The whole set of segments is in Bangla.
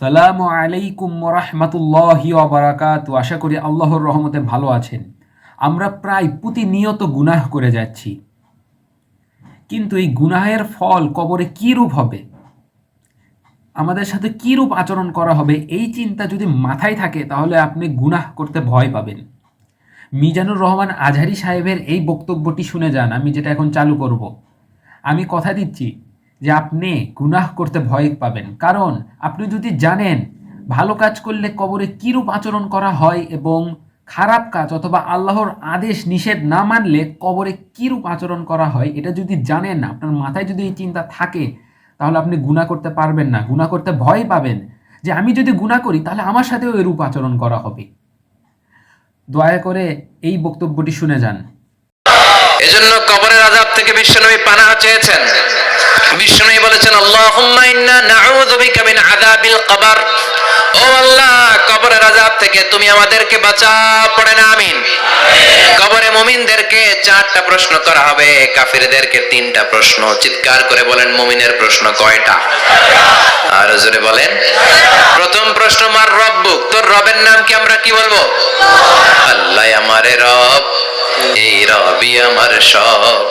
আসসালামু আলাইকুম রহমতুল্লাহি অবরাকাত আশা করি আল্লাহর রহমতে ভালো আছেন। আমরা প্রায় প্রতিনিয়ত গুনাহ করে যাচ্ছি। কিন্তু এই গুনাহের ফল কবরে কী রূপ হবে? আমাদের সাথে কী রূপ আচরণ করা হবে? এই চিন্তা যদি মাথায় থাকে, তাহলে আপনি গুনাহ করতে ভয় পাবেন। মিজানুর রহমান আজহারি সাহেবের এই বক্তব্যটি শুনে যান, আমি যেটা এখন চালু করব। আমি কথা দিচ্ছি যে আপনি গুনাহ করতে ভয় পাবেন। কারণ আপনি যদি জানেন, ভালো কাজ করলে কবরে কীরূপ আচরণ করা হয় এবং খারাপ কাজ অথবা আল্লাহর আদেশ নিষেধ না মানলে কবরে কীরূপ আচরণ করা হয়, এটা যদি জানেন, আপনার মাথায় যদি এই চিন্তা থাকে, তাহলে আপনি গুণা করতে পারবেন না। গুণা করতে ভয় পাবেন যে আমি যদি গুণা করি, তাহলে আমার সাথেও এরূপ আচরণ করা হবে। দয়া করে এই বক্তব্যটি শুনে যান। এজন্য কবরের আযাব থেকে বিশ্বনবী পানাহ চেয়েছেন। আল্লাহ চিৎকার করে বলেন প্রশ্ন কয়টা? আর জোরে বলেন। প্রথম প্রশ্ন রব্বুক, তোর রবের নাম কি আমরা কি বলব? আল্লাহ রব, এই রবি আমার সব।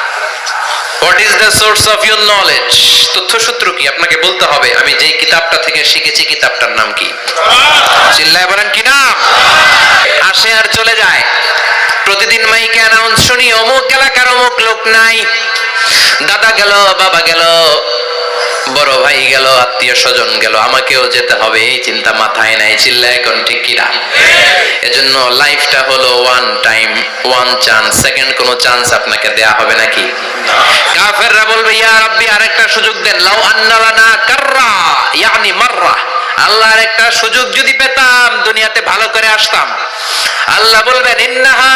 What is the source of your knowledge তথ্যসূত্র কি? আপনাকে বলতে হবে, আমি যেই কিতাবটা থেকে শিখেছি, কিতাবটার নাম কি? চিল্লায় বলেন কি নাম? আসে আর চলে যায়। প্রতিদিন মাইকে অ্যানাউন্স শুনি, অমুক এলাকার অমুক লোক নাই। দাদা গেল, বাবা গেল। বড় ভাই গেল, আত্মীয় স্বজন গেল, আমাকেও যেতে হবে, এই চিন্তা মাথায় নাই, চিল্লা এখন ঠিক কিনা? এজন্য লাইফটা হলো one time one chance second কোনো চান্স আপনাকে দেয়া হবে নাকি? কাফেররা বলবে, ইয়া রাব্বি, আরেকটা সুযোগ দেন। লাউ আন্না লানা কাররা ইয়ানি মাররা। আল্লাহর একটা সুযোগ যদি পেতাম, দুনিয়াতে ভালো করে আসতাম। আল্লাহ বলবেন, ইন্নাহা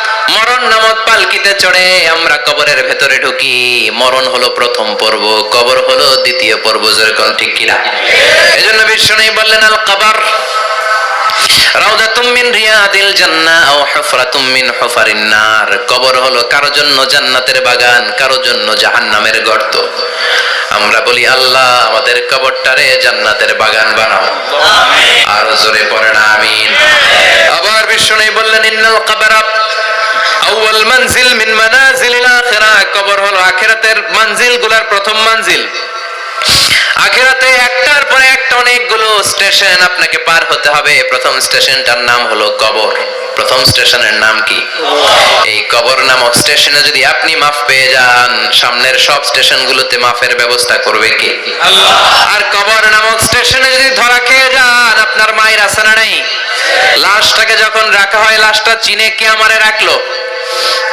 মরণ নামক পালকিতে চড়ে আমরা কবরের ভেতরে ঢুকি। মরণ হলো প্রথম পর্ব, কবর হলো দ্বিতীয় পর্ব যেরকম ঠিক কিনা? এজন্য নেই বললেন আল কবর রাউদাতুম মিন রিয়াদিল জান্নাহ আও হুফরাতুম মিন হুফারিন নার। কবর হলো কারও জন্য জান্নাতের বাগান কারও জন্য জাহান্নামের গর্ত। আমরা বলি আল্লাহ আমাদের কবরটারে জান্নাতের বাগান বানাও। আর জোরে পড়ে না আমিন। আবার বিষ্ণু বললেন ইন্নাল কবরা আউয়াল মানজিল মিন মানাজিলিল আখিরাহ কবর হলো আখিরাতের মানজিলগুলার প্রথম মানজিল। আখিরাতে একটার পরে একটা অনেকগুলো স্টেশন আপনাকে পার হতে হবে। প্রথম স্টেশনটার নাম হলো কবর। প্রথম স্টেশনের নাম কি? এই কবর নামক স্টেশনে যদি আপনি মাফ পেয়ে যান সামনের সব স্টেশনগুলোতে মাফের ব্যবস্থা করবে কে? আর কবর নামক স্টেশনে যদি ধরা খেয়ে যান আপনার মায়ের আসানা নেই লাশটাকে যখন রাখা হয় লাশটা, চিনে কে আমারে রাখল?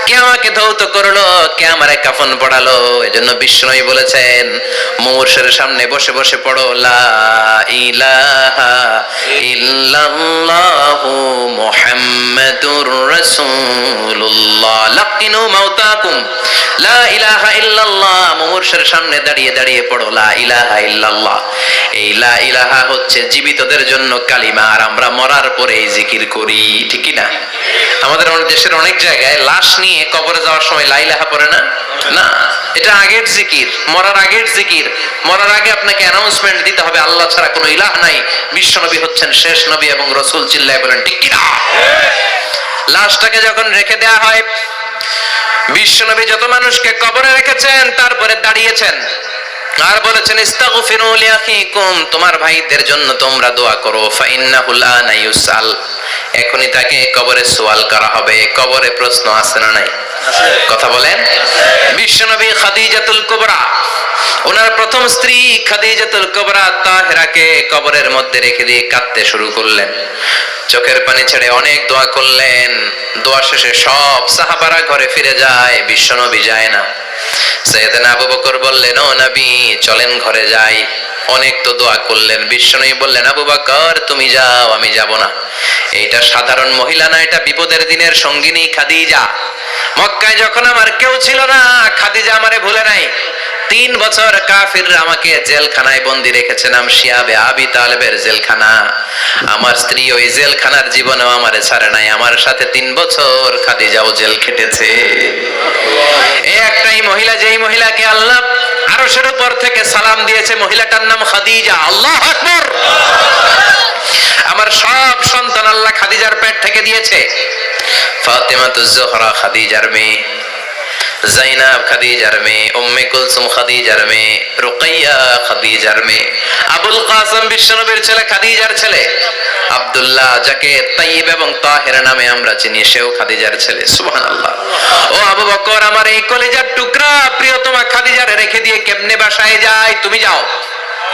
কে আমাকে ধৌত করল? কে আমারে কাফন পড়ালো? এজন্য বিষ্ণুই বলেছেন মুমূর্ষের সামনে বসে বসে পড়ো, লা ইলাহা ইল্লাল্লাহু মুহাম্মাদুর রাসূলুল্লাহ লাকিনু মাউতাকুম লা ইলাহা ইল্লাল্লাহ। মুমূর্ষের সামনে দাঁড়িয়ে দাঁড়িয়ে পড়ো, লা ইলাহা ইল্লাল্লাহ। এই লা ইলাহা হচ্ছে জীবিতদের জন্য কালিমা, আর আমরা মরার পরে এই জিকির করি, ঠিক না আমাদের দেশের অনেক জায়গায় লাশ নিয়ে কবরে যাওয়ার সময় লা ইলাহা পড়ে না? না, এটা আগের জিকির, মরার আগের জিকির। মরার আগে আপনাকে অ্যানাউন্সমেন্ট দিতে হবে, আল্লাহ ছাড়া কোনো ইলাহ নাই। বিশ্ব নবী হচ্ছেন শেষ নবী এবং রসুল চিল্লায় বলেন, ঠিক কি না লাশটাকে যখন রেখে দেয়া হয় বিশ্বনবী যত মানুষকে কবরে রেখেছেন, তারপরে দাঁড়িয়েছেন। আর বলেছেন, ইস্তাগফিরু লিআখিকুম তোমার ভাইদের জন্য তোমরা দোয়া করো। ফাইন্নাহুল লানা ইউসাল। এখনই তাকে কবরে সওয়াল করা হবে। কবরে প্রশ্ন আছে না নাই? কথা বলেন। বিশ্বনবী খাদিজাতুল কুবরা, ওনার প্রথম স্ত্রী খাদিজাতুল কুবরা তাহেরাকে কবরের মধ্যে রেখে দিয়ে কাঁদতে শুরু করলেন। চোখের পানি ছেড়ে অনেক দোয়া করলেন। দোয়া শেষে সব সাহাবারা ঘরে ফিরে যায়, বিশ্বনবী যায় না। সৈয়দনা আবু বকর বললেন, ও নবী, চলেন ঘরে যাই। অনেক তো দোয়া করলেন। বিশ্বনবী বললেন, আবু বকর, তুমি যাও, আমি যাব না। এইটা সাধারণ মহিলা না, এটা বিপদের দিনের সঙ্গিনী খাদিজা। মক্কায় যখন আমার কেউ ছিল না, খাদিজা আমারে ভুলে নাই। তিন বছর কাফির আমাকে জেলখানায় বন্দি রেখেছিলাম শিয়াবে আবি তালেবের জেলখানা। আমার স্ত্রী ওই জেলখানার জীবনেও আমারে ছাড়ে নাই। আমার সাথে তিন বছর খাদিজাও জেল খেটেছে। এই একটাই মহিলা, যেই মহিলাকে আল্লাহ আরশের উপর থেকে সালাম দিয়েছে, মহিলাটার নাম খাদিজা। আল্লাহ আকবার! আমার সব সন্তান আল্লাহ খাদিজার পেট থেকে দিয়েছে। খাদিজার মেয়ে, জাইনাব খাদিজার মেয়ে, উম্মে কুলসুম খাদিজার মেয়ে, রুকাইয়া খাদিজার মেয়ে, আবুল কাসম বিশ্বনবীর ছেলে খাদিজার ছেলে, আব্দুল্লাহ যাকে তাইয়িব এবং তাহের নামে আমরা চিনি, সেও খাদিজার ছেলে। সুবহানাল্লাহ। ও আবু বকর, আমার এই কলেজার টুকরা প্রিয়তমা খাদিজারে রেখে দিয়ে কেমনে বাসায় যায়? তুমি যাও।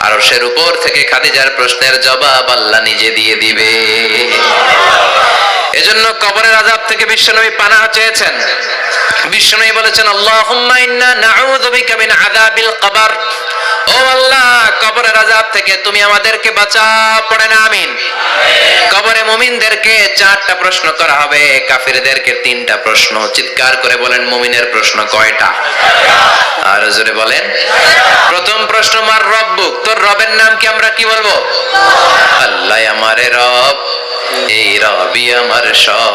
আর সের উপর থেকে খাদিজার প্রশ্নের জবাব আল্লাহ নিজে দিয়ে দিবে। এজন্য কবরের আজাব থেকে বিশ্বনবী পানা চেয়েছেন। বিশ্বনবী বলেছেন, আল্লাহুম্মা ইন্না নাউযু বিকা মিন আযাবিল কবর। ও আল্লাহ কবরের আজাব থেকে তুমি আমাদেরকে বাঁচাও, পড়ে না, আমিন। কবরে মুমিনদেরকে চারটা প্রশ্ন করা হবে, কাফিরদেরকে তিনটা প্রশ্ন। চিৎকার করে বলেন, মুমিনের প্রশ্ন কয়টা? আর জোরে বলেন। প্রথম প্রশ্ন, মার রব্বুক? তোর রবের নাম কি আমরা কি বলব? আল্লাহ আমারে রব, এই রবি আমার সব।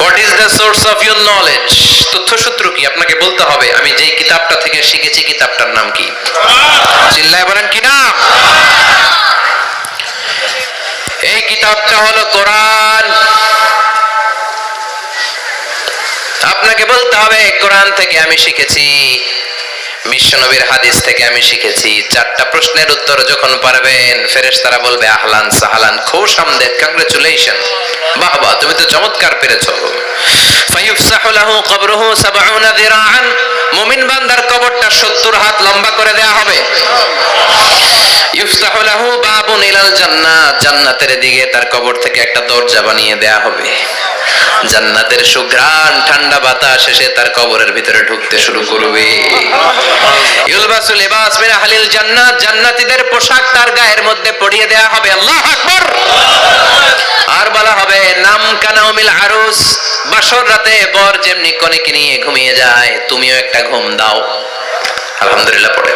What is the source of your knowledge তথ্যসূত্র কি? আপনাকে বলতে হবে, আমি যেই কিতাবটা থেকে শিখেছি, কিতাবটার নাম কি? চিল্লায় বলেন কি নাম? এই কিতাবটা হলো কোরআন। আপনাকে বলতে হবে, কোরআন থেকে আমি শিখেছি। বিশ্বনবীর হাদিস থেকে আমি শিখেছি, চারটা প্রশ্নের উত্তর যখন পারবেন ফেরেশ তারা বলবে, আহলান সাহালান খুব আমদের কংগ্রেচুলেশন বাহ বাহ, তুমি তো চমৎকার পেরেছ। ফায়ুফসাহু লাহু কবরুহু 70 যিরাআন মুমিন বান্দার কবরটা 70 হাত লম্বা করে দেয়া হবে। ইউফসাহু লাহু বাবুন ইলাল জান্নাত, জান্নাতের দিকে তার কবর থেকে একটা দরজা বানিয়ে দেয়া হবে। জান্নাতের ঠান্ডা বাতাস এসে তার কবরের ভিতরে ঢুকতে শুরু করবে। ইউলবাসু লিবাস মিন আহলিল জান্নাত, জান্নাতীদের পোশাক তার গায়ের মধ্যে পরিয়ে দেয়া হবে। আল্লাহু আকবার। আর বলা হবে, নাম কানা নাওমিল আরুস। বাসর রাতে বর যেমনি কনেকে নিয়ে ঘুমিয়ে যায় তুমিও একটা ঘুম দাও। আলহামদুলিল্লাহ পড়ে।